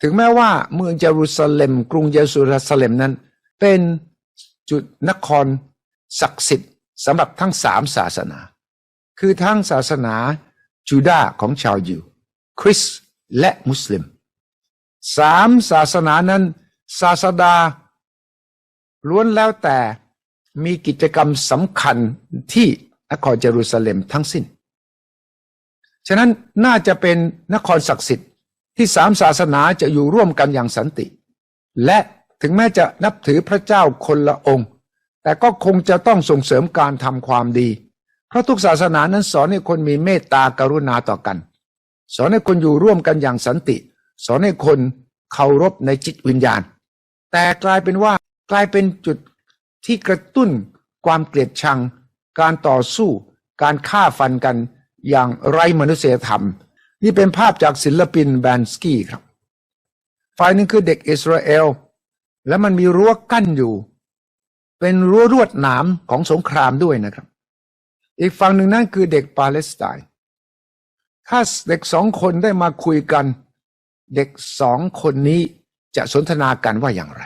ถึงแม้ว่าเมืองเยรูซาเล็ม กรุงเยรูซาเล็มนั้น เป็นจุดนครศักดิ์สิทธิ์สำหรับทั้งสามศาสนา คือทั้งศาสนาจูดาห์ของชาวยิว คริสต์และมุสลิมสามศาสนานั้น ศาสดา ล้วนแล้วแต่มีกิจกรรมสำคัญที่นครเยรูซาเล็มทั้งสิ้น ฉะนั้นน่าจะเป็นนครศักดิ์สิทธิ์ ที่สามศาสนาจะอยู่ร่วมกันอย่างสันติ และถึงแม้จะนับถือพระเจ้าคนละองค์ แต่ก็คงจะต้องส่งเสริมการทำความดี เพราะทุกศาสนานั้นสอนให้คนมีเมตตากรุณาต่อกัน สอนให้คนอยู่ร่วมกันอย่างสันติ สอนให้คนเคารพในจิตวิญญาณ แต่กลายเป็นว่ากลายเป็นจุดที่กระตุ้นความเกลียดชัง การต่อสู้ การฆ่าฟันกันอย่างไร้มนุษยธรรม นี่เป็นภาพจากศิลปินแบนสกี้ครับ ฝ่ายหนึ่งคือเด็กอิสราเอล และมันมีรั้วกั้นอยู่ เป็นรั้วรวดหนามของสงครามด้วยนะครับ อีกฝั่งหนึ่งนั่นคือเด็กปาเลสไตน์ถ้าเด็กสองคนได้มาคุยกัน เด็กสองคนนี้จะสนทนากันว่าอย่างไร